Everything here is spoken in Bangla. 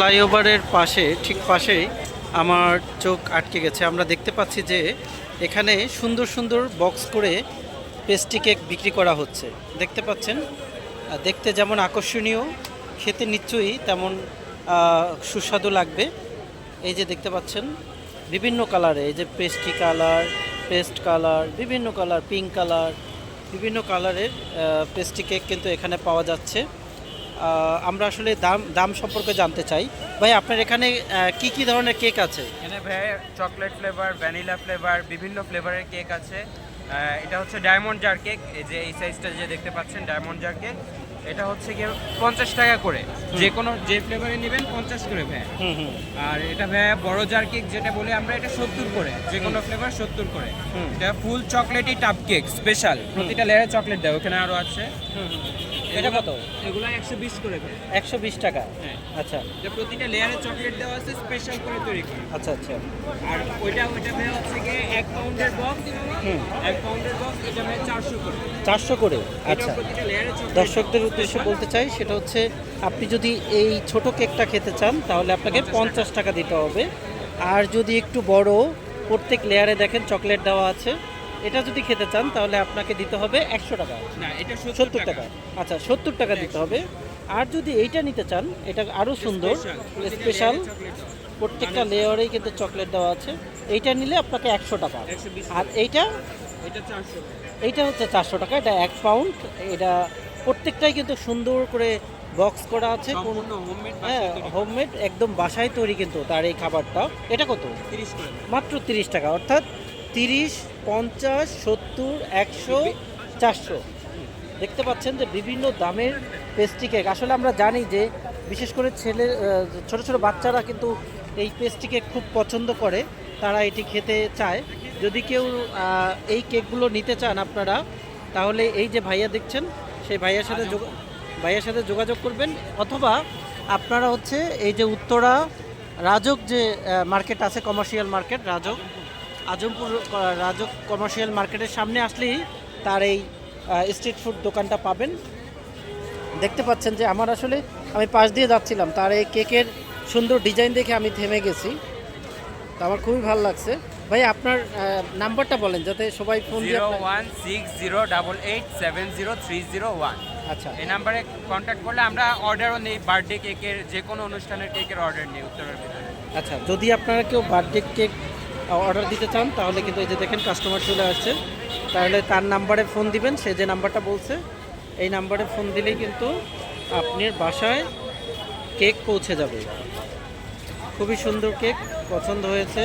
ফ্লাইওভারের পাশে, ঠিক পাশেই আমার চোখ আটকে গেছে। আমরা দেখতে পাচ্ছি যে এখানে সুন্দর সুন্দর বক্স করে পেস্ট্রি কেক বিক্রি করা হচ্ছে। দেখতে পাচ্ছেন? দেখতে যেমন আকর্ষণীয়, খেতে নিশ্চয়ই তেমন সুস্বাদু লাগবে। এই যে দেখতে পাচ্ছেন, বিভিন্ন কালারে এই যে পেস্ট্রি কালার, পেস্ট কালার, বিভিন্ন কালার পিঙ্ক কালার, বিভিন্ন কালারের পেস্ট্রি কেক কিন্তু এখানে পাওয়া যাচ্ছে। আমরা আসলে দাম দাম সম্পর্কে জানতে চাই। ভাই, আপনার এখানে কি কি ধরনের কেক আছে? এখানে ভাই চকলেট ফ্লেভার ভ্যানিলা ফ্লেভার বিভিন্ন ফ্লেভারের কেক আছে। এটা হচ্ছে ডায়মন্ড জার কেক এই যে এই সাইজটা যে দেখতে পাচ্ছেন ডায়মন্ড জার কেক এটা হচ্ছে গিয়ে পঞ্চাশ টাকা করে। যে কোনো যে ফ্লেভারে নেবেন পঞ্চাশ করে ভাই হুম হুম আর এটা ভাই বড় জার কেক যেটা বলে আমরা এটা সত্তর করে। যে কোনো ফ্লেভার সত্তর করে। এটা ফুল চকলেটই টাপ কেক স্পেশাল প্রতিটা লেয়ারে চকলেট দেয় ওখানে আরও আছে। এটা কত? এগুলো একশো বিশ করে ভাই একশো বিশ টাকা? হ্যাঁ। আচ্ছা। এটা প্রতিটা লেয়ারে চকলেট দেওয়া আছে স্পেশাল করে তৈরি করা। আচ্ছা আচ্ছা। আর ওইটা ওইটা ভাই হচ্ছে গিয়ে এক পাউন্ডের বক্স হুম। এক পাউন্ডের বক্স এটা ভাই চারশো করে। চারশো করে? আচ্ছা। দর্শকদের উদ্দেশ্যে বলতে চাই সেটা হচ্ছে আপনি যদি এই ছোট কেকটা খেতে চান তাহলে আপনাকে পঞ্চাশ টাকা। দিতে হবে। আর যদি একটু বড় প্রত্যেক লেয়ারে দেখেন চকলেট দেওয়া আছে। এটা যদি খেতে চান তাহলে আপনাকে দিতে হবে একশো টাকা। সত্তর টাকা। আচ্ছা সত্তর টাকা দিতে হবে। আর যদি এইটা নিতে চান এটা আরও সুন্দর স্পেশাল প্রত্যেকটা লেয়ারেই কিন্তু চকলেট দেওয়া আছে। এইটা নিলে আপনাকে একশো টাকা। আর এইটা? এইটা হচ্ছে চারশো টাকা। এটা এক পাউন্ড এটা প্রত্যেকটাই কিন্তু সুন্দর করে বক্স করা আছে। কোন হোমমেড হ্যাঁ হোমমেড একদম বাসায় তৈরি কিন্তু তার এই খাবারটা। এটা কত? মাত্র তিরিশ টাকা অর্থাৎ তিরিশ পঞ্চাশ সত্তর একশো চারশো। দেখতে পাচ্ছেন যে বিভিন্ন দামের পেস্ট্রি কেক আসলে আমরা জানি যে বিশেষ করে ছেলে ছোট ছোট বাচ্চারা কিন্তু এই পেস্ট্রি কেক খুব পছন্দ করে তারা এটি খেতে চায়। যদি কেউ এই কেকগুলো নিতে চান আপনারা তাহলে এই যে ভাইয়া দেখছেন সেই ভাইয়ার সাথে যোগা- ভাইয়ার সাথে যোগাযোগ করবেন অথবা আপনারা হচ্ছে এই যে উত্তরা রাজক যে মার্কেট আছে commercial market Rajak Azampur Rajak commercial মার্কেটের সামনে আসলেই তার এই স্ট্রিট ফুড দোকানটা পাবেন। দেখতে পাচ্ছেন যে আমার আসলে আমি পাশ দিয়ে যাচ্ছিলাম তার এই কেকের সুন্দর ডিজাইন দেখে আমি থেমে গেছি। তো আমার খুবই ভালো লাগছে। ভাই আপনার নাম্বারটা বলেন যাতে সবাই ফোন দিয়ে zero one six zero double eight seven zero three zero one. আচ্ছা। এই নাম্বারে কন্ট্যাক্ট করলে আমরা অর্ডারও নেই বার্থডে কেকের যে কোনো অনুষ্ঠানের কেকের অর্ডার নেই উত্তরের ভিতরে। আচ্ছা যদি আপনারা কেউ বার্থডে কেক অর্ডার দিতে চান তাহলে কিন্তু এই যে দেখেন কাস্টমার চলে আসছে তাহলে তার নাম্বারে ফোন দিবেন সে যে নাম্বারটা বলছে এই নাম্বারে ফোন দিলেই কিন্তু আপনার বাসায় কেক পৌঁছে যাবে। খুবই সুন্দর কেক পছন্দ হয়েছে।